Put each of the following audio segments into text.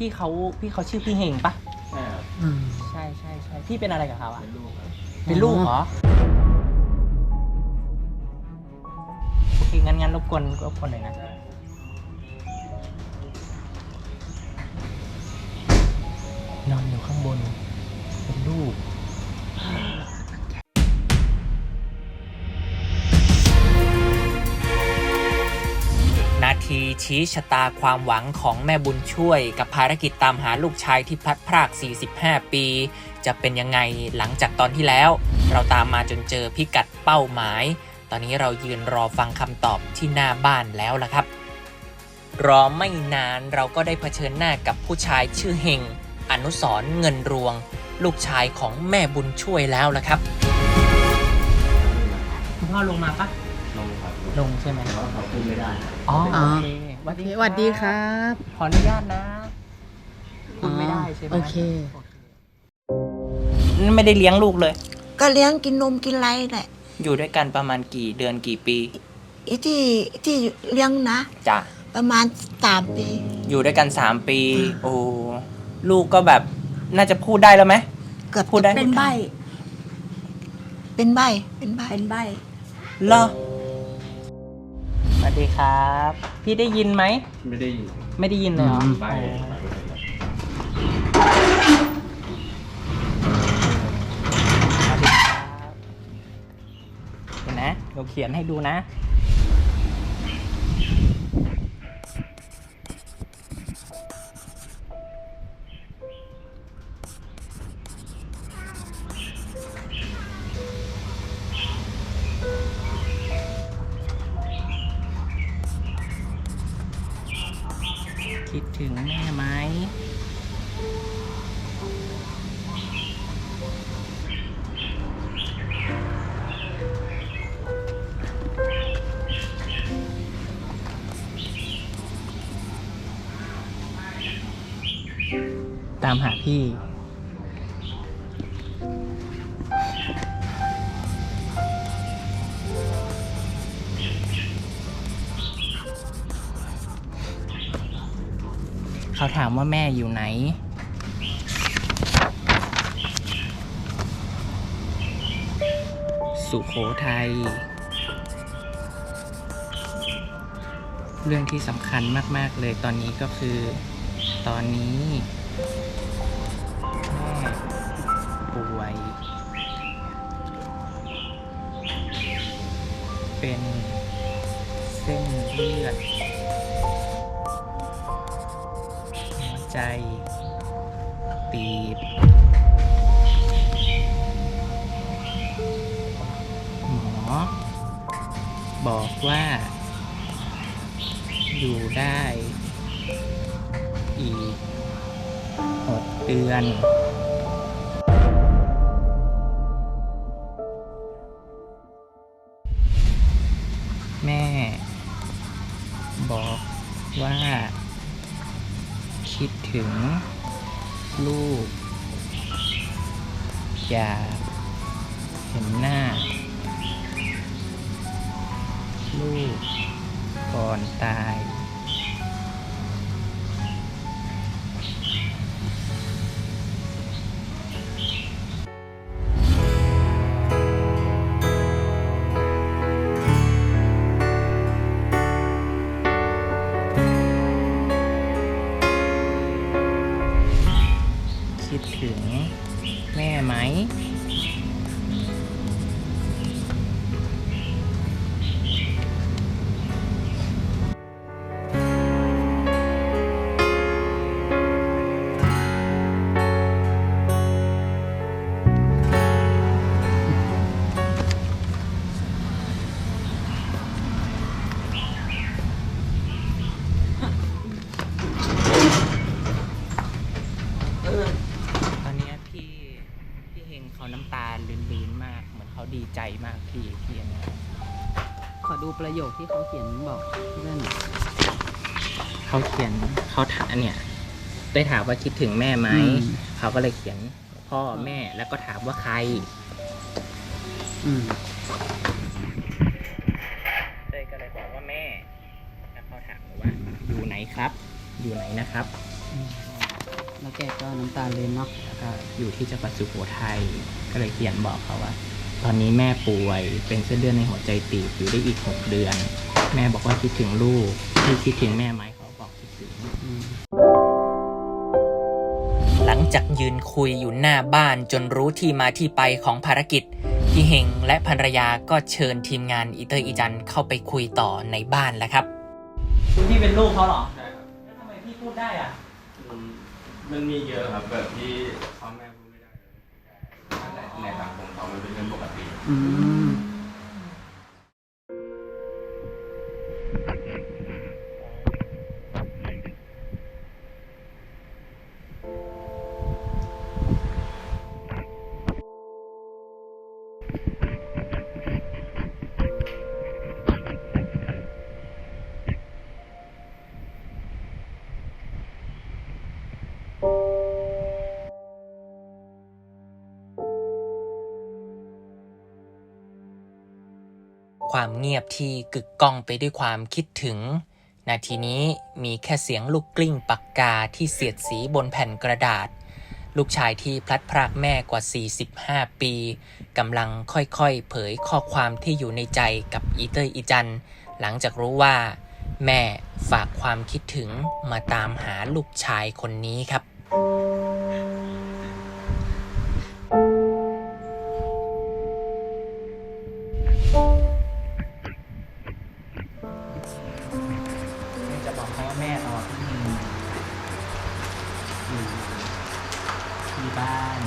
พี่เขาพี่เขาชื่อพี่เฮงปะใช่ครับอืมใช่ใช่ใช่พี่เป็นอะไรกับเขาอะเป็นลูกครับเป็นลูกเหรอโอเคงั้นงั้นรบกวนรบกวนหน่อยนะนอนอยู่ข้างบน เป็นลูก ทีชี้ชะตาความหวังของแม่บุญช่วย กับภารกิจตามหาลูกชายที่พลัดพราก 45 ปี จะเป็นยังไงหลังจากตอนที่แล้ว เราตามมาจนเจอพิกัดเป้าหมาย ตอนนี้เรายืนรอฟังคำตอบที่หน้าบ้านแล้วล่ะครับ รอไม่นานเราก็ได้เผชิญหน้ากับผู้ชายชื่อเฮงอนุสรเงินรวง ลูกชายของแม่บุญช่วยแล้วล่ะครับคุณพ่อลงมาปะ ลงครับลงใช่ไหมแต่ว่าเขาขึ้นไม่ได้อ๋ออ๋อโอเคโอเคสวัสดีครับ ขออนุญาตนะคุณไม่ได้ใช่ไหมโอเค ไม่ได้เลี้ยงลูกเลย ก็เลี้ยงกินนมกินไรแหละ อยู่ด้วยกันประมาณกี่เดือนกี่ปีไอ้ที่ที่เลี้ยงนะจ้ะประมาณสามปี อยู่ด้วยกัน3ปี โอ้ลูกก็แบบน่าจะพูดได้แล้วไหมเกือบพูดได้จะเป็นใบ เป็นใบเป็นใบเป็นใบเหรอส วัสดีครับ พี่ได้ยินไหม ไม่ได้ยินไม่ได้ยินเลยเหรอใบอ๋อสวัสดีครับเห็นนะเราเขียนให้ดูนะ คิดถึงแม่ไหมตามหาพี่ เขาถามว่าแม่อยู่ไหน สุโขทัย เรื่องที่สำคัญมาก ๆ เลยตอนนี้ก็คือ ตอนนี้ อยู่ได้ อีกหกเดือนแม่ บอกว่า คิดถึง ลูก อยากเห็นหน้า ลูก ก่อนตาย คิดถึงแม่ไหม ที่เขาเขียนบอกเรื่องเขาเขียนเขาถามเนี่ย ได้ถามว่าคิดถึงแม่ไหม อืม เขาก็เลยเขียนพ่อแม่แล้วก็ถามว่าใคร อืม เต้ยก็เลยบอกว่าแม่ แล้วเขาถามหนูว่า อยู่ไหนครับ อยู่ไหนนะครับ แล้วแกก็น้ำตาเลยเนาะแล้วก็อยู่ที่จังหวัดสุโขทัย ก็เลยเขียนบอกเขาว่า ตอนนี้แม่ป่วยเป็นเส้นเลือดในหัวใจตีบอยู่ได้อีก 6 เดือน แม่บอกว่าคิดถึงลูกที่คิดถึงแม่ไหมเขาบอกคิดถึงอืมหลังจากยืนคุยอยู่หน้าบ้านจนรู้ที่มาที่ไปของภารกิจ พี่เฮงและภรรยาก็เชิญทีมงานอีเตอร์อีจันเข้าไปคุยต่อในบ้านแล้วครับ พี่เป็นลูกเขาเหรอใช่ครับแล้วทำไมพี่พูดได้อะอืมมันมีเยอะครับแบบที่ ป ความเงียบที่กึกก้องไปด้วยความคิดถึง นาทีนี้มีแค่เสียงลูกกลิ้งปากกาที่เสียดสีบนแผ่นกระดาษ ลูกชายที่พลัดพรากแม่กว่า 45 ปีกำลังค่อยๆ เผยข้อความที่อยู่ในใจกับอีเตอร์อีจัน หลังจากรู้ว่า แม่ฝากความคิดถึงมาตามหาลูกชายคนนี้ครับ ที่บ้าน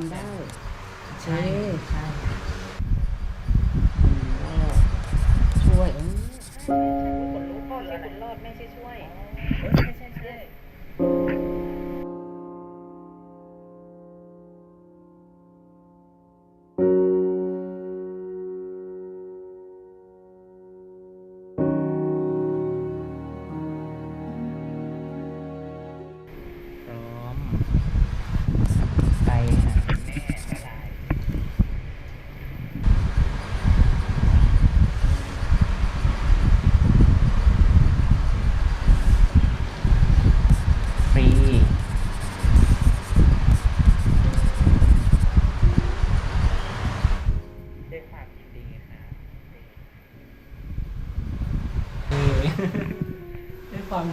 กัได้ใช่ใช่ช่วยคนรู้พ่อแค่คนรอดไม่ใช่ช่วย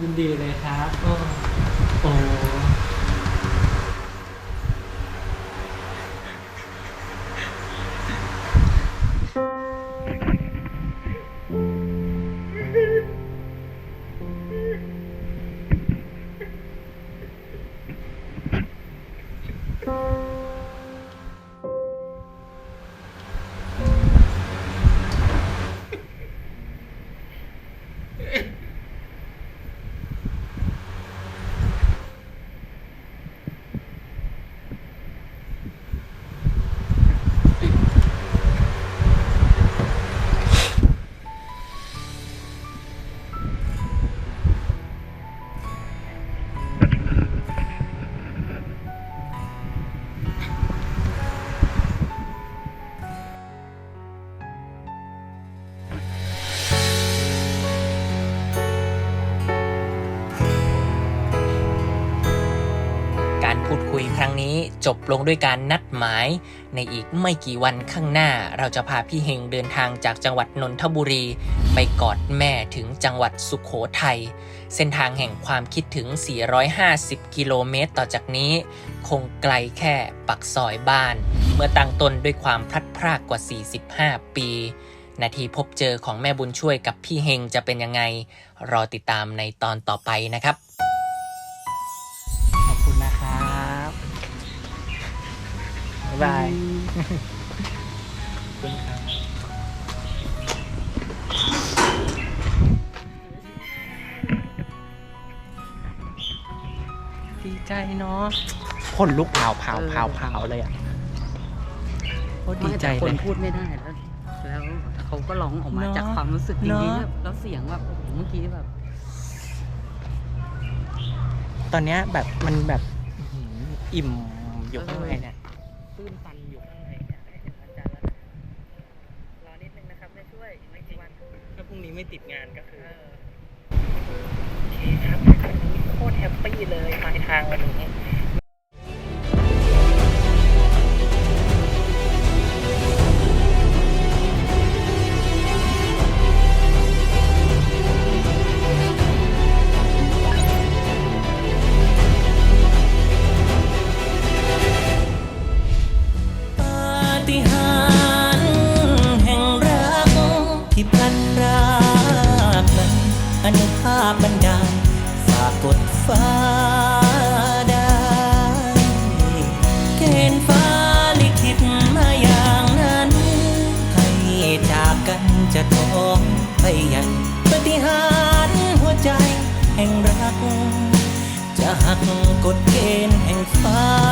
ยินดีเลยครับ โอ จบลงด้วยการนัดหมาย ในอีกไม่กี่วันข้างหน้าเราจะพาพี่เฮงเดินทางจากจังหวัดนนทบุรี ไปกอดแม่ถึงจังหวัดสุขโขทัยเส้นทางแห่งความคิดถึง 450 กิโลเมตรต่อจากนี้ คงไกลแค่ปักซอยบ้าน เมื่อตั้งต้นด้วยความพลัดพรากกว่า 45 ปี นาทีพบเจอของแม่บุญช่วยกับพี่เฮงจะเป็นยังไง รอติดตามในตอนต่อไปนะครับายบายขอบคุณครับดีใจเนาะคนลุกเผาเผาเผาเผาเลยอะโคตรดีไม่ใจแต่คเลนยพูดไม่ได้แล้วแล้วเขาก็ร้องออกมาเนอะจากความรู้สึกจเนริงอะๆแล้วเสียงแบบโอ้โหเมื่อกี้แบบ ตอนเนี้ยแบบมันแบบอื้อหืออิ่มอยู่ข้างในเนี่ย ตื้นตันอยู่ข้างในเนี่ยได้เห็นวันจันทร์แล้วนะรอนิดนึงนะครับไม่ช่วยอีกไม่กี่วันถ้าพรุ่งนี้ไม่ติดงานก็คือโอเคครับวันนี้โคตรแฮปปี้เลยปลายทางวันนี้ หักกฎเกณฑ์แห่งฟ้า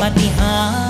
ปฏิหาร